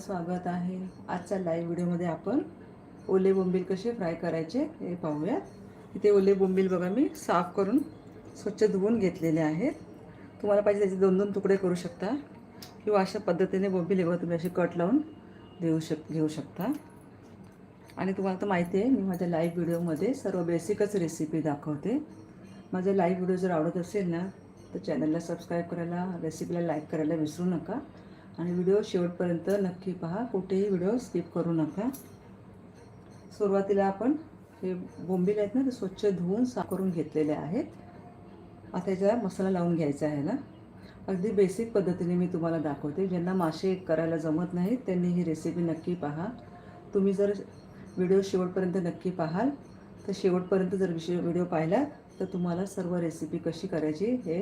स्वागत आहे. आजच्या लाईव्ह व्हिडिओमध्ये आपण ओले बोंबील कसे फ्राय करायचे हे पाहूयात. इथे ओले बोंबील बघा मी साफ करून स्वच्छ धुवून घेतलेले आहेत. तुम्हाला पाहिजे त्याचे दोन दोन तुकडे करू शकता. किंवा अशा पद्धतीने बोंबील बघा तुम्ही असे कट लावून देऊ शक घेऊ शकता. आणि तुम्हाला तर माहिती आहे मी माझ्या लाईव्ह व्हिडिओमध्ये सर्व बेसिकच रेसिपी दाखवते. माझा लाईव्ह व्हिडिओ जर आवडत असेल ना तर चॅनलला सबस्क्राईब करायला रेसिपीला लाईक करायला विसरू नका. आणि व्हिडिओ शेवटपर्यंत नक्की पहा. कुठेही व्हिडिओ स्किप करू नका. सुरुवातीला आपण हे बोंबील आहेत ना ते स्वच्छ धुवून साफ करून घेतलेले आहेत. आता याचा मसाला लावून घ्यायचा आहे ना. अगदी बेसिक पद्धतीने मी तुम्हाला दाखवते. ज्यांना मासे करायला जमत नाहीत त्यांनी ही रेसिपी नक्की पहा. तुम्ही जर व्हिडिओ शेवटपर्यंत नक्की पाहाल तर शेवटपर्यंत जर विषय व्हिडिओ पाहिला तर तुम्हाला सर्व रेसिपी कशी करायची हे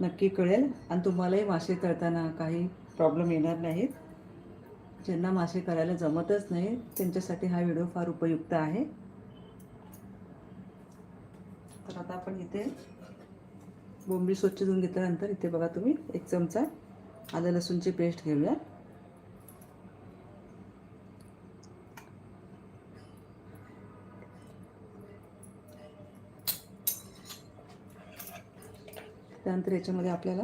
नक्की कळेल. आणि तुम्हालाही मासे तळताना काही प्रॉब्लेम येणार नाहीत. ज्यांना मासे करायला जमतच नाही त्यांच्यासाठी हा व्हिडिओ फार उपयुक्त आहे. तर आता आपण इथे बोंबी स्वच्छ धुवून घेतल्यानंतर इथे बघा तुम्ही एक चमचा आलं लसूणची पेस्ट घेऊया. त्यानंतर याच्यामध्ये आपल्याला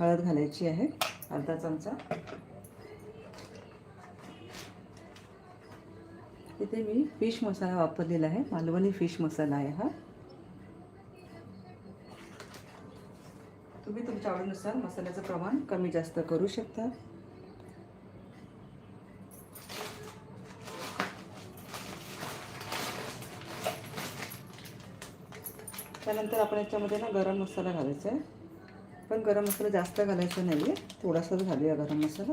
हळद घालायची आहे अर्धा चमचा. इथे मी फिश मसाला वापरलेला आहे मालवणी फिश मसाला आहे हा. तुम्ही तुमच्या आवडीनुसार मसाल्याचं प्रमाण कमी जास्त करू शकता. त्यानंतर आपण याच्यामध्ये ना गरम मसाला घालायचा आहे. पण गरम मसाला जास्त घालायचा नाही आहे थोडासाच घालूया गरम मसाला.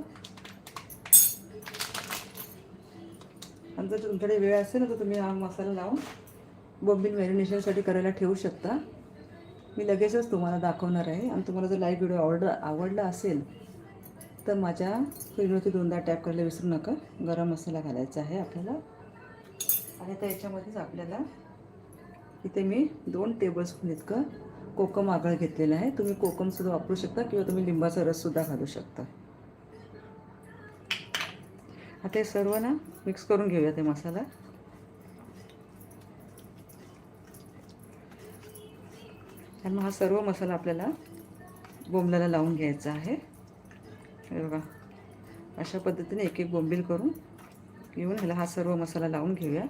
आणि जर तुमच्याकडे वेळ असेल ना तर तुम्ही हा मसाला लावून बॉम्बिन मॅरिनेशनसाठी करायला ठेवू शकता. मी लगेचच तुम्हाला दाखवणार आहे. आणि तुम्हाला जर लाईव्ह व्हिडिओ आवड आवडला असेल तर माझ्या स्क्रीनवरती दोनदा टॅप करायला विसरू नका. गरम मसाला घालायचा आहे आपल्याला. आणि आता याच्यामध्येच आपल्याला इथे मी दोन टेबलस्पून इतकं कोकम आगळ घेतलेलं आहे. तुम्ही कोकमसुद्धा वापरू शकता किंवा तुम्ही लिंबाचा रससुद्धा घालू शकता. आता हे सर्व ना मिक्स करून घेऊया ते मसाला. आणि मग हा सर्व मसाला आपल्याला बोंबल्याला लावून घ्यायचा आहे. हे बघा. अशा पद्धतीने एक एक बोंबील करून घेऊन ह्याला हा सर्व मसाला लावून घेऊया.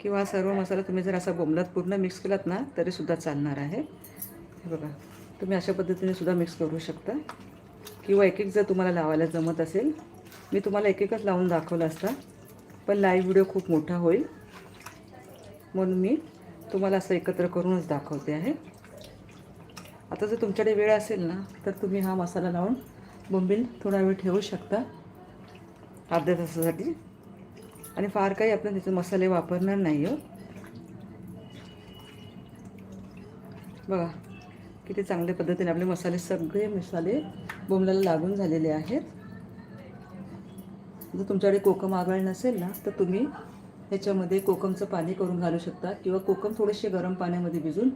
किंवा सर्व मसाला तुम्ही जर असा बोंबलात पूर्ण मिक्स केलात ना तरीसुद्धा चालणार आहे. हे बघा तुम्ही अशा पद्धतीने सुद्धा मिक्स करू शकता. किंवा एक एक जर तुम्हाला लावायला जमत असेल मी तुम्हाला एक एकच लावून दाखवलं असता पण लाईव्ह व्हिडिओ खूप मोठा होईल. म्हणून मी तुम्हाला असं एकत्र करूनच दाखवते आहे. आता जर तुमच्याकडे वेळ असेल ना तर तुम्ही हा मसाला लावून बोंबील थोडा वेळ ठेवू शकता. अर्ध्या तासासाठी. आणि फार काही आपण त्याचे मसाले वापरणार नाही हो. बघा किती चांगल्या पद्धतीने आपले मसाले सगळे मसाले बोंबलाला लागून झालेले आहेत. जर तुमच्याकडे कोकम आगळ नसेल ना तर तुम्ही ह्याच्यामध्ये कोकमचं पाणी करून घालू शकता किंवा कोकम थोडेसे गरम पाण्यामध्ये भिजून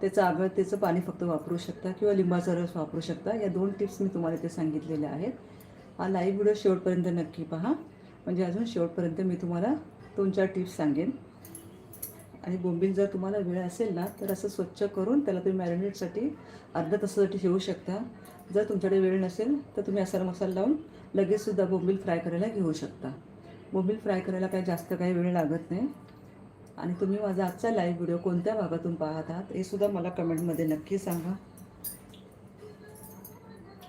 त्याचं आगळ त्याचं पाणी फक्त वापरू शकता किंवा लिंबाचा रस वापरू शकता. या दोन टिप्स मी तुम्हाला इथे सांगितलेल्या आहेत. हा लाईव्ह व्हिडिओ शेवटपर्यंत नक्की पहा. म्हणजे अजून शेवटपर्यंत मी तुम्हाला दोन चार टिप्स सांगेन. आणि बोंबील जर तुम्हाला वेळ असेल ना तर असं स्वच्छ करून त्याला तुम्ही मॅरिनेटसाठी अर्धा तासासाठी ठेवू शकता. जर तुमच्याकडे वेळ नसेल तर तुम्ही असा मसाला लावून लगेचसुद्धा बोंबील फ्राय करायला घेऊ शकता. बोंबील फ्राय करायला काही जास्त काही वेळ लागत नाही. आणि तुम्ही माझा आजचा लाईव्ह व्हिडिओ कोणत्या भागातून पाहत आहात हे सुद्धा मला कमेंटमध्ये नक्की सांगा.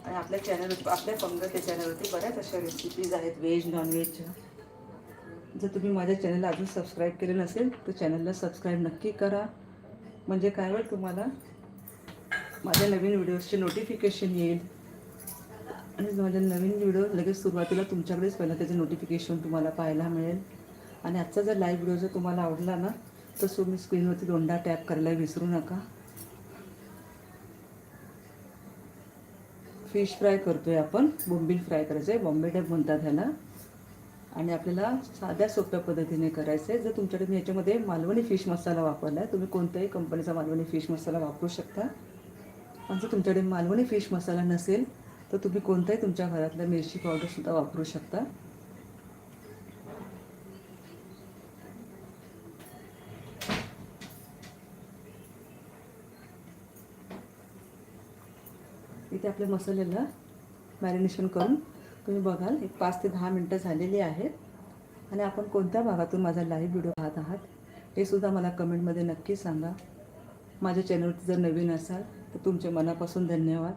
आणि आपल्या चॅनल आपल्या पंगत या चॅनलवरती बऱ्याच अशा रेसिपीज आहेत व्हेज नॉनव्हेजच्या जर तुम्ही माझ्या चॅनलला अजून सबस्क्राईब केलं नसेल तर चॅनलला सबस्क्राईब नक्की करा. म्हणजे काय होईल तुम्हाला? माझ्या नवीन व्हिडिओजचे नोटिफिकेशन येईल. आणि माझ्या नवीन व्हिडिओ लगेच सुरुवातीला तुमच्याकडेच पहिलं त्याचं नोटिफिकेशन तुम्हाला पाहायला मिळेल. आणि आजचा जर लाईव्ह व्हिडिओ जर तुम्हाला आवडला ना तर तुम्ही स्क्रीनवरती दोनदा टॅप करायला विसरू नका. फिश फ्राय करतो आहे आपण. बोंबील फ्राय करायचं आहे. बॉम्बे टॅप म्हणतात ह्याला. आणि आपल्याला साध्या सोप्या पद्धतीने करायचं आहे. जर तुमच्याकडे मी याच्यामध्ये मालवणी फिश मसाला वापरला आहे तुम्ही कोणत्याही कंपनीचा मालवणी फिश मसाला वापरू शकता. पण जर तुमच्याकडे मालवणी फिश मसाला नसेल तर तुम्ही कोणताही तुमच्या घरातला मिरची पावडरसुद्धा वापरू शकता. इथे आपल्या मसाल्याला मॅरिनेशन करून तुम्ही बघाल एक पाच ते दहा मिनटं झालेली आहेत. आणि आपण कोणत्या भागातून माझा लाईव्ह व्हिडिओ पाहत आहात हे सुद्धा मला कमेंटमध्ये नक्की सांगा. माझ्या चॅनलवरती जर नवीन असाल तर तुमचे मनापासून धन्यवाद.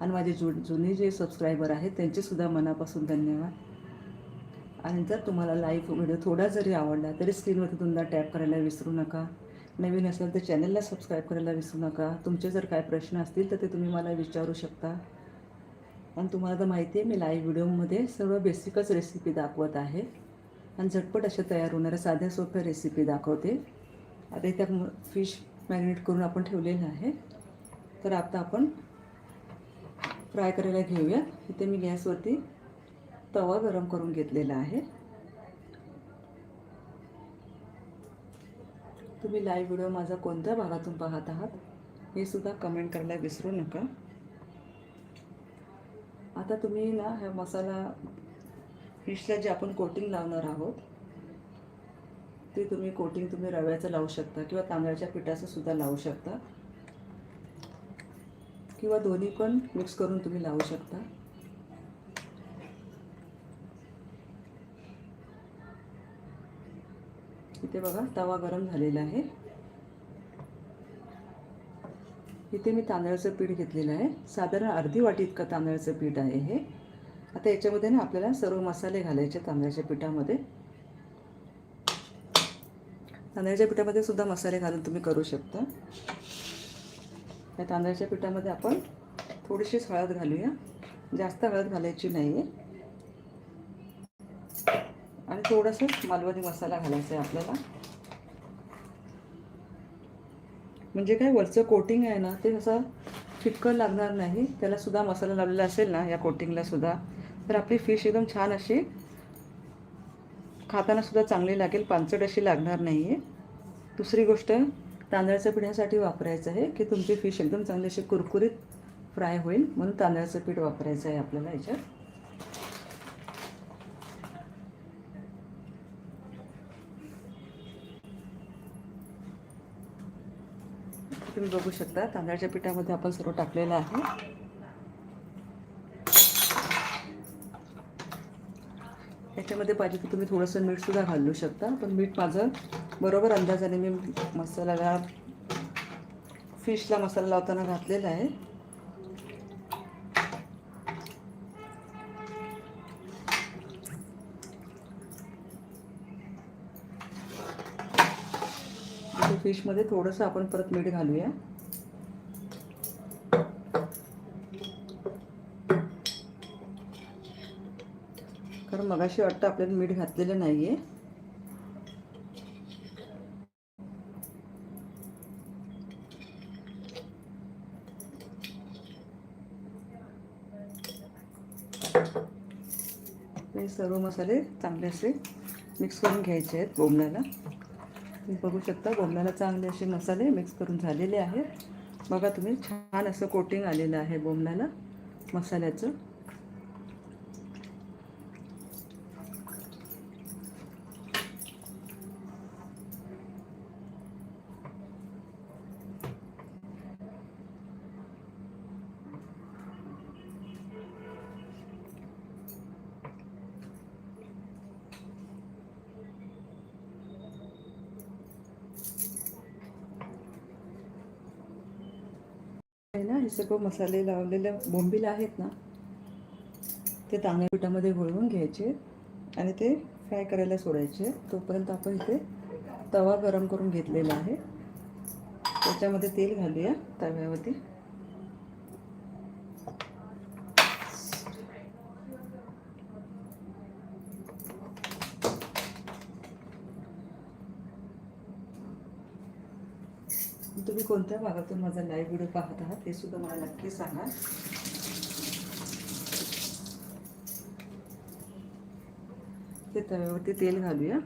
आणि माझे जु जुने जे सबस्क्रायबर आहेत त्यांचेसुद्धा मनापासून धन्यवाद. आणि जर तुम्हाला लाईव्ह व्हिडिओ थोडा जरी आवडला तरी स्क्रीनवरती तुम्हाला टॅप करायला विसरू नका. नवीन असेल तर चॅनलला सबस्क्राईब करायला विसरू नका. तुमचे जर काय प्रश्न असतील तर ते तुम्ही मला विचारू शकता. आणि तुम्हाला तर माहिती आहे मी लाईव्ह व्हिडिओमध्ये सर्व बेसिकच रेसिपी दाखवत आहे. आणि झटपट अशा तयार होणाऱ्या साध्या सोप्या रेसिपी दाखवते. आता इथे फिश मॅरिनेट करून आपण ठेवलेलं आहे. तर आता आपण फ्राय करायला घेऊया. इथे मी गॅसवरती तवा गरम करून घेतलेला आहे. तुम्ही लाईव्ह व्हिडिओ माझा कोणत्या भागातून पाहत आहात हे सुद्धा कमेंट करायला विसरू नका. आता तुम्ही ना हा मसाला फिशला जे आपण कोटिंग लावणार आहोत ते तुम्ही कोटिंग तुम्ही रव्याचं लावू शकता किंवा तांदळाच्या पिठाचं सुद्धा लावू शकता. किंवा दोन्ही पण मिक्स करून तुम्ही लावू शकता. इथे बघा तवा गरम झालेला आहे. इथे मी तांदळाचं पीठ घेतलेलं आहे. साधारण अर्धी वाटी इतकं तांदळाचं पीठ आहे हे. आता याच्यामध्ये ना आपल्याला सर्व मसाले घालायचे तांदळाच्या पिठामध्ये. तांदळाच्या पिठामध्ये सुद्धा मसाले घालून तुम्ही करू शकता. या तांदळाच्या पिठामध्ये आपण थोडीशीच हळद घालूया. जास्त हळद घालायची नाही आहे थोडंसं मालवणी मसाला घालायचा आहे आपल्याला. म्हणजे काय वरचं कोटिंग आहे ना ते असं फिक्कं लागणार नाही. त्याला सुद्धा मसाला लावलेला असेल ना या कोटिंगला सुद्धा. तर आपली फिश एकदम छान अशी खाताना सुद्धा चांगली लागेल पांचट अशी लागणार नाही आहे दुसरी गोष्ट तांदळाच्या पिठासाठी वापरायचं आहे की तुमची फिश एकदम चांगली अशी कुरकुरीत फ्राय होईल म्हणून तांदळाचं पीठ वापरायचं आहे आपल्याला याच्यात. तुम्ही बघू शकता. तांदळाच्या पिठामध्ये आपण सर्व टाकलेलं आहे. याच्यामध्ये पाहिजे तर तुम्ही थोडंसं मीठसुद्धा घालू शकता. पण मीठ माझं बरोबर अंदाजाने मी मसाल्याला फिशला मसाला लावताना घातलेला आहे. फिशमध्ये थोडंसं आपण परत मीठ घालूया. कारण मगाशी वाटतं आपल्याला मीठ घातलेलं नाही आहे सर्व मसाले चांगले असे मिक्स करून घ्यायचे आहेत बोबण्याला तुम्ही बघू शकता बोंबलाला चांगले असे मसाले मिक्स करून झालेले आहेत. बघा तुम्ही छान असं कोटिंग आलेलं आहे बोंबलाला मसाल्याचं. आहे सगळं मसाले लावलेल्या बोंबीला आहेत ना ते तांदूळ पिठामध्ये घोळवून घ्यायचे आणि ते फ्राय करायला सोडायचे. तोपर्यंत आपण इथे तवा गरम करून घेतलेला आहे. त्याच्यामध्ये तेल घालूया तव्यावरती. कोणत्या भागातून माझा लाईव्ह व्हिडिओ पाहत आहात ते सुद्धा मला नक्की सांगा. ते तव्यावरती तेल घालूया.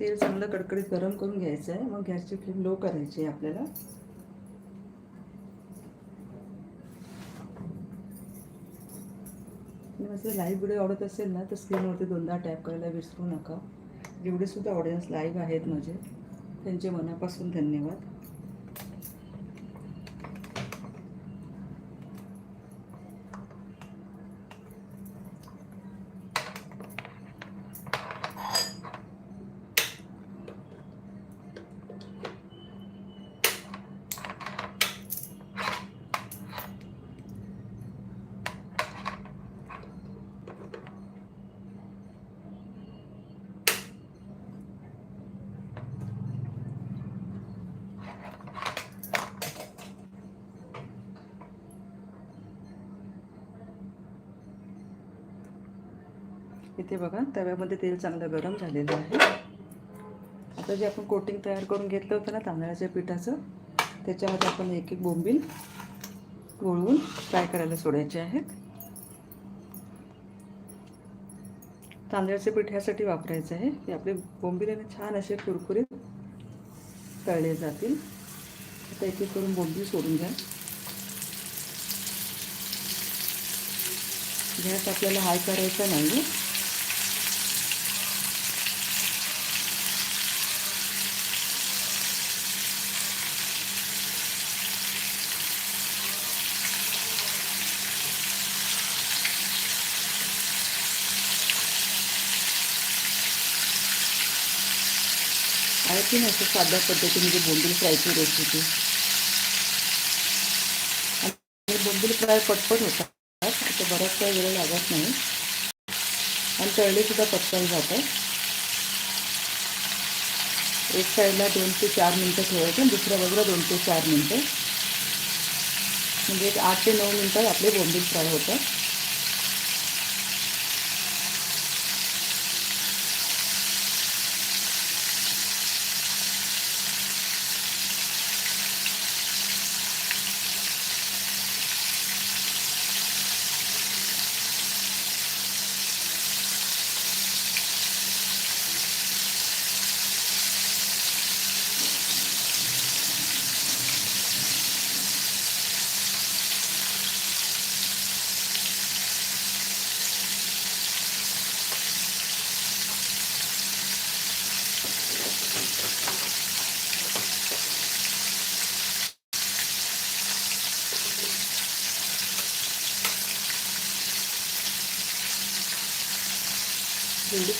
तेल चांगलं कडकडीत गरम करून घ्यायचं आहे. मग गॅसची फ्लेम लो करायची आहे आपल्याला. माझं लाईव्ह व्हिडिओ आवडत असेल ना तर स्क्रीनवरती दोनदा टॅप करायला विसरू नका. जेवढेसुद्धा ऑडियन्स लाईव्ह आहेत माझे. त्यांचे मनापासून धन्यवाद. इथे बघा तव्यामध्ये तेल चांगलं गरम झालेलं आहे. आता जे आपण कोटिंग तयार करून घेतलं होतं ना तांदळाच्या पिठाचं त्याच्यामध्ये आपण एक एक बोंबील वळवून फ्राय करायला सोडायचे आहेत. तांदळाचे पीठ ह्यासाठी वापरायचं आहे. की आपले बोंबील छान असे कुरकुरीत तळले जातील. आता एक एक करून बोंबील सोडून घ्या गॅस आपल्याला हाय करायचा नाही आहे की नाही असं साध्या पद्धतीने जे बोंबील फ्रायची रेसिपी आणि बोंबील फ्राय पटपट होतात. आता बराच काही वेळ लागत नाही. आणि तळलेसुद्धा पटकन जातं. एक साईडला दोन ते चार मिनटं ठेवायचं. आणि दुसऱ्या बाजूला दोन ते चार मिनटं. म्हणजे आठ ते नऊ मिनटात आपले बोंबील फ्राय होतात.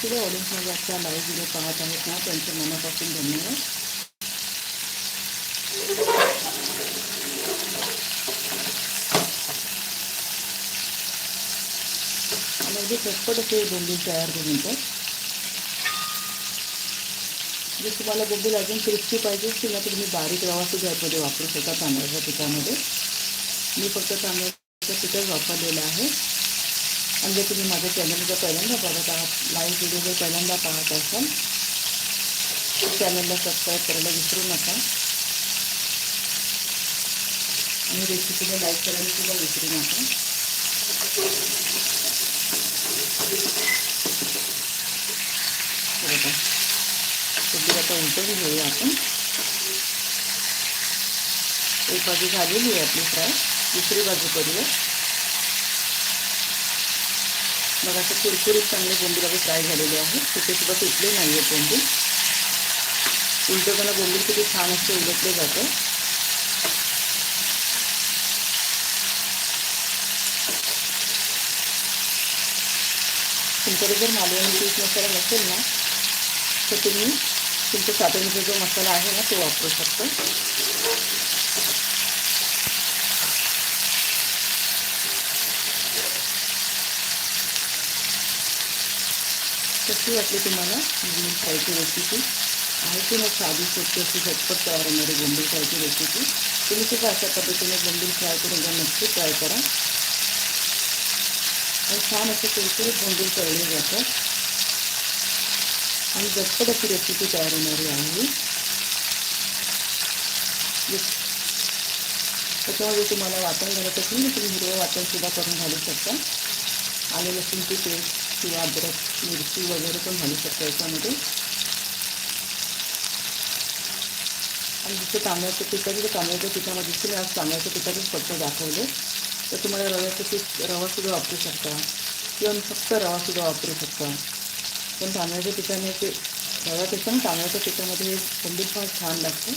सगळे सुद्धा ऑडियन्स माझ्या आजच्या लाईव्ह व्हिडिओ पाहत आहेत ना त्यांच्या मनापासून धन्यवाद अगदी चटपट असे बोंबील तयार करून येतात जर म्हणजे तुम्हाला बोंबील अजून क्रिस्पी पाहिजे असतील ना तर तुम्ही बारीक रवा सुद्धा यामध्ये वापरू शकता तांदळाच्या पिठामध्ये. मी फक्त तांदळाच्या पिठच वापरलेलं आहे. आणि जर तुम्ही माझ्या चॅनल जर पहिल्यांदा बघत आहात लाईव्ह व्हिडिओ जर पहिल्यांदा पाहत असाल तर चॅनलला सबस्क्राईब करायला विसरू नका. आणि रेसिपीला लाईक करायला सुद्धा विसरू नका. बघा आता उलटून घेऊया आपण. एक बाजू झालेली आहे आपली फ्राय दुसरी बाजू करूया. मग असं कुरकुरीत चांगले बोंबील आपले फ्राय झालेले आहे. तिथे सुद्धा तुटले नाही आहेत बोंबील उलटताना बोंबील किती छान असते उलटले जातं. तुमच्याकडे जर मालवणी पीठ मसाला नसेल ना तर तुम्ही तुमच्या साठवणीचा जो मसाला आहे ना तो वापरू शकता. कशी वाटली तुम्हाला बोंबील फ्रायची रेसिपी आहे की मग साधी सोपी अशी झटपट तयार होणारी बोंबील फ्रायची रेसिपी तुम्ही सुद्धा अशा पद्धतीने बोंबील फ्राय करून एकदा नक्की ट्राय करा। आणि छान असे कुरकुरीत बोंबील तळले जातात आणि झटपट अशी रेसिपी तयार होणारी आहे त्याच्यामध्ये तुम्हाला वाटण घालत असेल तुम्ही हिरवं वाटणसुद्धा करून घालू शकता आले लसूणची पेस्ट किंवा अद्रक मिरची वगैरे पण घालू शकता याच्यामध्ये. आणि जसं आहे तिथे तांदळाच्या पिठामध्ये जसं मी आज तांदळाच्या पिठाचेच फक्त दाखवले. तर तुम्हाला रव्याचं पीठ रवासुद्धा वापरू शकता. किंवा फक्त रवासुद्धा वापरू शकता. पण तांदळाच्या पिठाने ते रव्यापेक्षा ना तांदळाच्या पिठामध्ये हे कोंबीर फार छान लागते.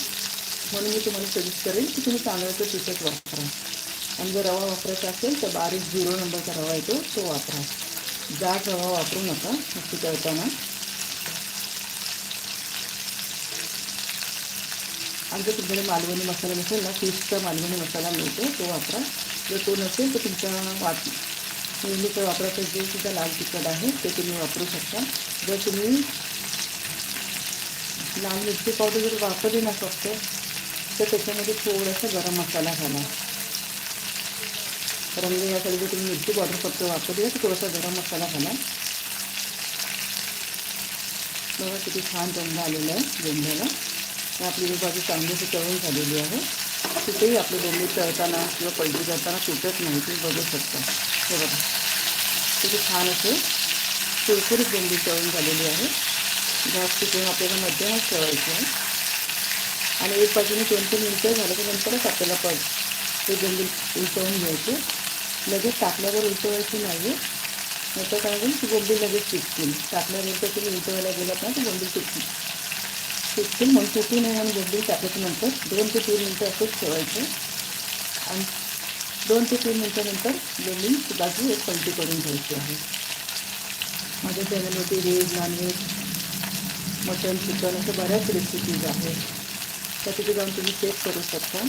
म्हणून मी तुम्हाला सजेस्ट करेन की तुम्ही तांदळाचं पिठच वापरा. आणि जर रवा वापरायचा असेल तर बारीक झिरो नंबरचा रवा येतो तो वापरा. जाड रवा वापरू नका मच्छी करताना आणि जर तुमच्याकडे मालवणी मसाला नसेल ना फिशचा मालवणी मसाला मिळतो तो वापरा. जर तो नसेल तर तुमचा वाट नेहमीचं वापरायचं जे सुद्धा लाल तिखट आहे ते तुम्ही वापरू शकता. जर तुम्ही लाल मिरची पावडर जर वापरली ना फक्त तर त्याच्यामध्ये थोडासा गरम मसाला घाला. रंग यासाठी जर तुम्ही मिरची पावडर फक्त वापरली तर गरम मसाला घाला बघा किती छान रंग आलेला आहे गोंड्याला आपली ही। बाजू चांगलीशी तळून झालेली आहे तिथेही आपले डोंबी तळताना पलटी करताना तुटत नाही तुम्ही बघू शकता हे बघा किती छान असे कुरकुरीत डोंबी तळून झालेली आहे गॅस तिथून आपल्याला मध्यमच ठेवायची आहे आणि एक बाजूने दोन तीन मिनटं झालं की नंतरच आपल्याला पड। ते घ्यायचे लगेच टाकल्यावर उलटवायची नाही. नंतर काय होईल ती गोंबी लगेच तुटतील टाकल्यानंतर तुम्ही उलटवायला गेलात ना ती गोंबी तुटतील तुटतील म्हणून तुटू नये म्हणून गोंबी टाकल्याच्यानंतर दोन ते तीन मिनटं असंच ठेवायचं. आणि दोन ते तीन मिनटानंतर गोंबी बाजू एक पलटी करून घ्यायची आहे. माझ्या चॅनलवरती व्हेज नॉनव्हेज मटन चिकन अशा बऱ्याच रेसिपीज आहेत. त्या तिथे जाऊन तुम्ही चेक करू शकता.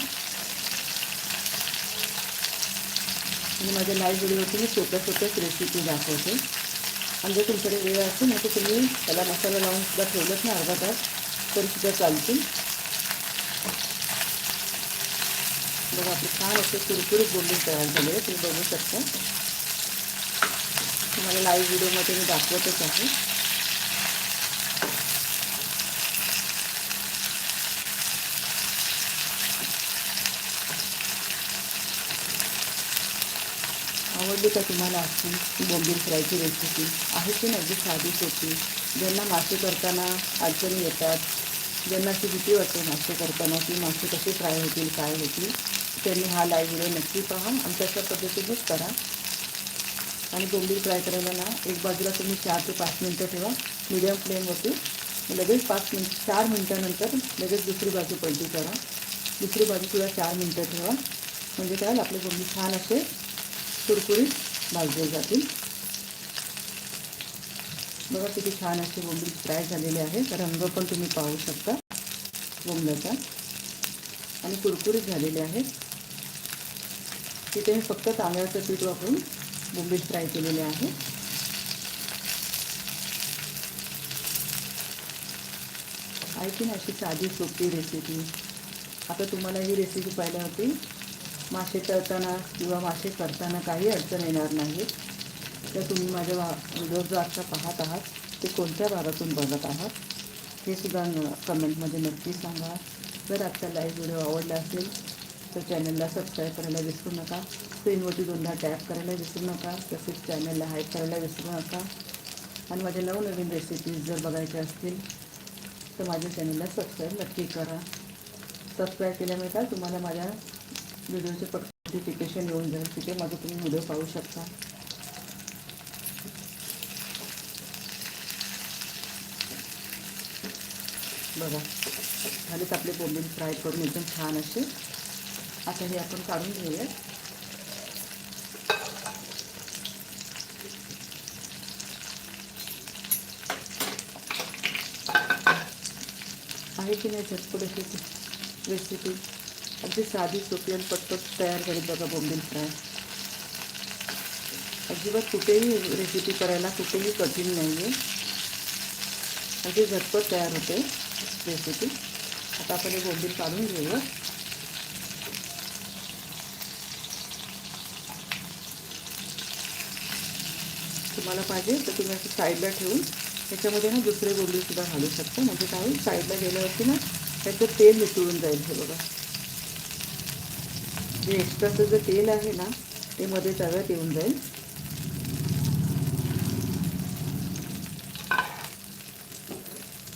मी माझ्या लाईव्ह व्हिडिओवरती मी सोप्या सोप्याच रेसिपी दाखवते. आणि जर तुमच्याकडे वेळ असेल ना तर तुम्ही त्याला मसाला लावून सुद्धा ठेवलंच ना अर्धा तास तरीसुद्धा चालतील. बघा आपले छान असे कुरकुरीत बोलून तयार झाले तुम्ही बघू शकता. तुम्हाला लाईव्ह व्हिडिओमध्ये मी दाखवतच आहे. आवडली का तुम्हाला आजची बोंबील फ्रायची रेसिपी आहे की नाही? अगदी साधी सोपी ज्यांना मासे करताना अडचणी येतात ज्यांना अशी भीती वाटते मासे करताना की मासे कसे फ्राय होतील काय होतील त्यांनी हा लाईव्ह व्हिडिओ नक्की पहा आणि तशा पद्धतीनेच करा. आणि बोंबील फ्राय करायला ना एक बाजूला तुम्ही चार ते पाच मिनटं ठेवा. मिडियम फ्लेमवरती लगेच पाच मिनिट चार मिनटानंतर लगेच दुसरी बाजू पलटी करा. दुसरी बाजू सुद्धा चार मिनटं ठेवा. म्हणजे काय? आपले बोंबील छान असे कुरकुरीत भाजले जातील. बघा किती छान असे बोंबील फ्राय झालेले आहेत रंग पण तुम्ही पाहू शकता बोंबल्याचा आणि कुरकुरीत झालेले आहेत तिथे मी फक्त तांदळाचं पीठ वापरून बोंबील फ्राय केलेले आहे. ऐकून अशी साधी सोपी रेसिपी आता तुम्हाला ही रेसिपी पाहिल्या होती. मासे तळताना किंवा मासे करताना काही अडचण येणार नाही. तर तुम्ही माझ्या वा व्हिडिओ जो आत्ता पाहत आहात. ते कोणत्या भागातून बघत आहात? हे सुद्धा कमेंटमध्ये नक्की सांगा. जर आजचा लाईव्ह व्हिडिओ आवडला असेल तर चॅनलला सबस्क्राईब करायला विसरू नका. स्क्रीनवरती दोनदा टॅप करायला विसरू नका. तसेच चॅनलला हाईक करायला विसरू नका. आणि माझ्या नवनवीन रेसिपीज जर बघायच्या असतील तर माझ्या चॅनलला सबस्क्राईब नक्की करा. सबस्क्राईब केल्यामुळे काय? तुम्हाला माझ्या व्हिडिओचे पट नोटिफिकेशन येऊन जाईल. तिथे माझं तुम्ही व्हिडिओ पाहू शकता. बघा. झालेच आपले बोंबील फ्राय करून एकदम छान असे. आता हे आपण काढून घेऊया. आहे की नाही झटपट अशी रेसिपी अगदी साधी सोपी आणि पटपट तयार करीत बघा बोंबील फ्राय. अजिबात कुठेही रेसिपी करायला कुठेही कठीण नाही आहे अगदी झटपट तयार होते रेसिपी आता आपण हे बोंबील काढून घेऊया. तुम्हाला पाहिजे तर तुम्ही असं साईडला ठेवून त्याच्यामध्ये ना दुसरे बोंबील सुद्धा घालू शकता. म्हणजे काय होईल? साईडला गेल्यावरती ना त्याचं तेल मिसळून जाईल हे बघा. जे एक्स्ट्राचं जे तेल आहे ना ते मध्ये तव्यात येऊन जाईल.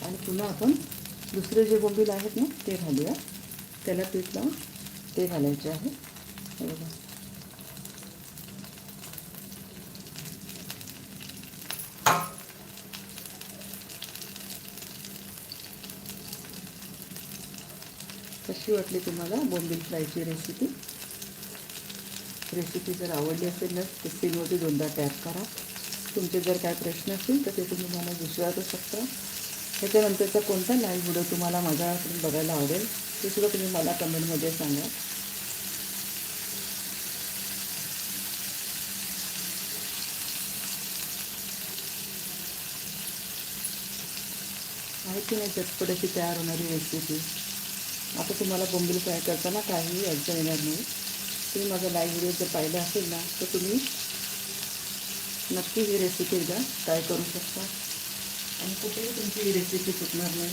आणि पुन्हा आपण दुसरे जे बोंबील आहेत ना ते घालूया. त्याला पीठ लावून ते घालायचे आहे. कशी वाटली तुम्हाला बोंबील फ्रायची रेसिपी रेसिपी जर आवडली असेल ना तर स्क्रीनवरती दोनदा टॅप करा. तुमचे जर काय प्रश्न असतील तर ते तुम्ही मला विचारू शकता. त्याच्यानंतरचा कोणता लाईव्ह व्हिडिओ तुम्हाला माझ्याकडून बघायला आवडेल ते सुद्धा तुम्ही मला कमेंटमध्ये सांगा. आहे की नाही झटपट अशी तयार होणारी रेसिपी आता तुम्हाला बोंबील फ्राय करताना काहीही अडचण येणार नाही. तुम्ही माझा लाईव्ह व्हिडिओ जर पाहिला असेल ना तर तुम्ही नक्की ही रेसिपी एकदा ट्राय करू शकता. आणि कुठेही तुमची ही रेसिपी चुकणार नाही.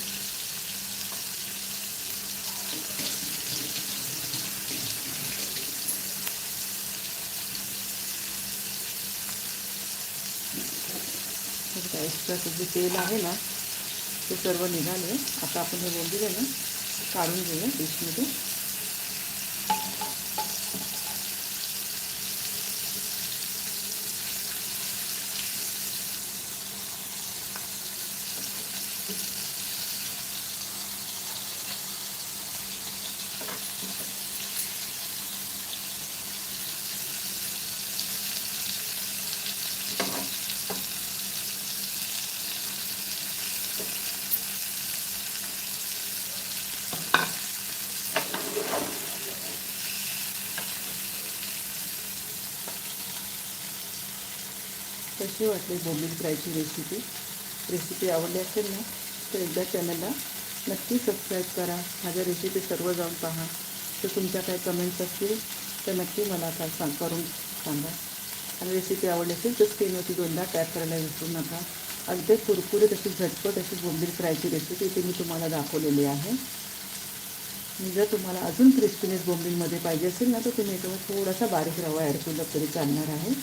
एक्स्ट्राचं जे तेल आहे ना ते सर्व निघाले. आता आपण हे बोंबील आहे ना काढून घेऊया डिशमध्ये कशी वाटली बोंबील फ्रायची रेसिपी रेसिपी आवडली असेल ना तर एकदा चॅनलला नक्की सबस्क्राईब करा. माझ्या रेसिपी सर्व जाऊन पहा. तर तुमच्या काही कमेंट्स असतील तर नक्की मला काय सांग करून सांगा. आणि रेसिपी आवडली असेल तर स्क्रीनवरती दोनदा टॅप करायला विसरू नका. अगदी कुरकुरीत अशी झटपट अशी बोंबील फ्रायची रेसिपी इथे मी तुम्हाला दाखवलेली आहे. आणि जर तुम्हाला अजून क्रिस्पीनेस बोंबीलमध्ये पाहिजे असेल ना तर तुम्ही याच्यावर थोडासा बारीक रवा ॲड केला तरी चालणार आहे.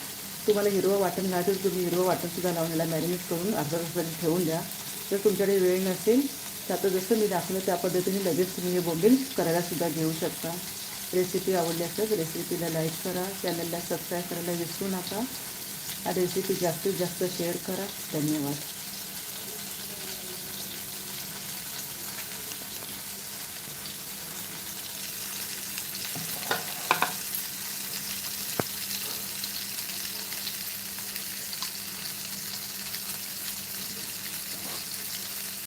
तुम्हाला हिरवं वाटण घालायचं तुम्ही हिरवं वाटणसुद्धा लावण्याला मॅरिनेट करून अर्धा तासासाठी ठेवून द्या. जर तुमच्याकडे वेळ नसेल तर आता जसं मी दाखवलं त्या पद्धतीने लगेच तुम्ही हे बोंबील करायलासुद्धा घेऊ शकता. रेसिपी आवडली असेल रेसिपीला लाईक करा चॅनलला सबस्क्राईब करायला विसरू नका. हा रेसिपी जास्तीत जास्त शेअर करा. धन्यवाद.